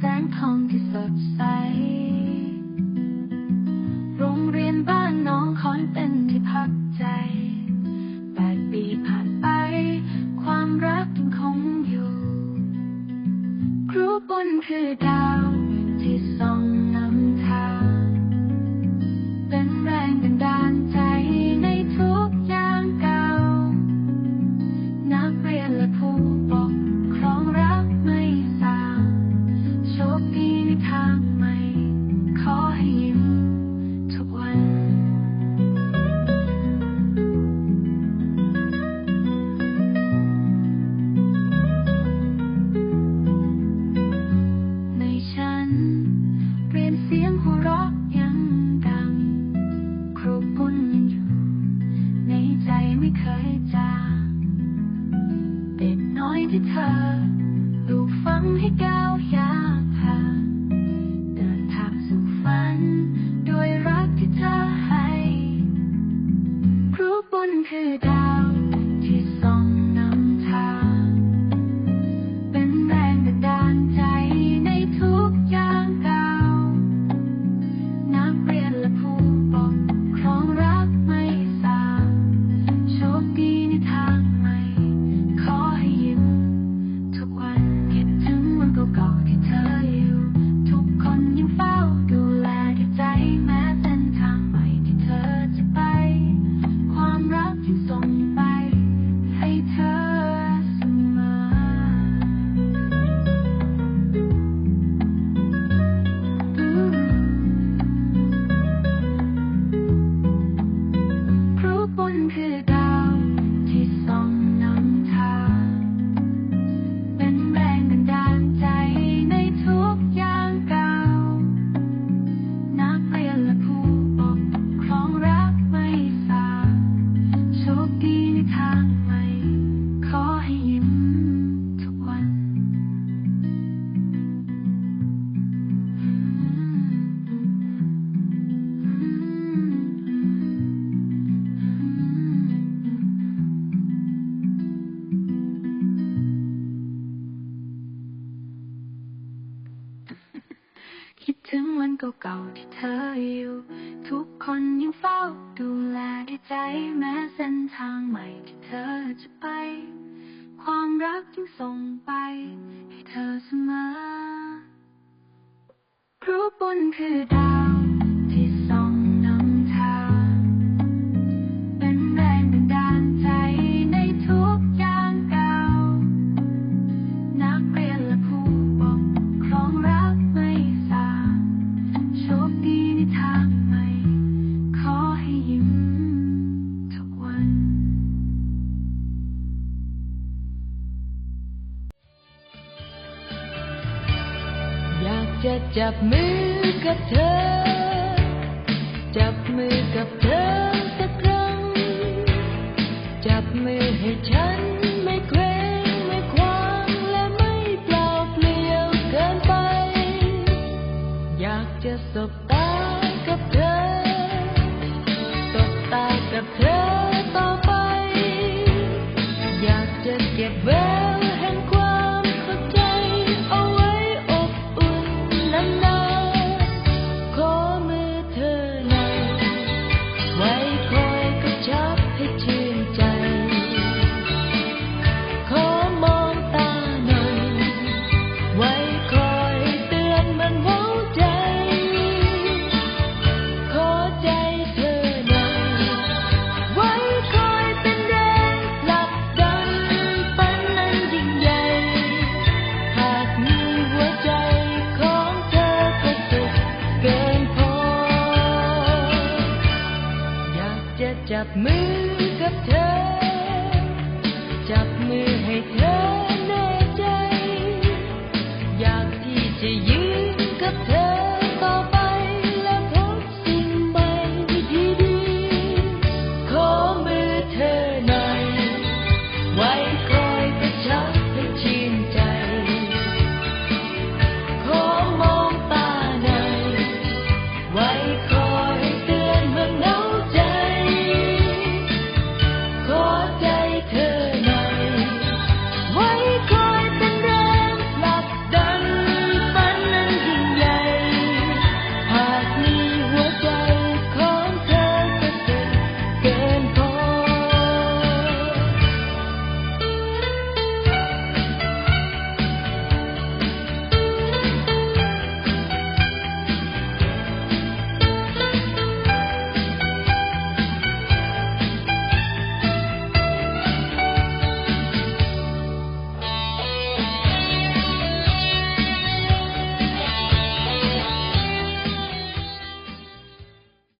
แสงทองที่สดใส โรงเรียนบ้านน้องคอนเป็นที่พักใจ แปดปีผ่านไป ความรักยังคงอยู่ ครูปุ่นคือดา ที่เธอปลูกฝังให้ก้วยาวผ่เดินทางสู่ฝัน ด้วยรักที่เธอให้รูปนคือดาวที่ go. อที่เธออยู่ ทุกคนยังเฝ้าดูแลด้ใจแม้เส้นทางใหม่ที่เธอจะไป ความรักจึงส่งไป ให้เธอเสมอรู้ปุนคือดาว จะจับมือกับเธอ จับมือกับเธอ มือกับเธอ จับมือให้เธอ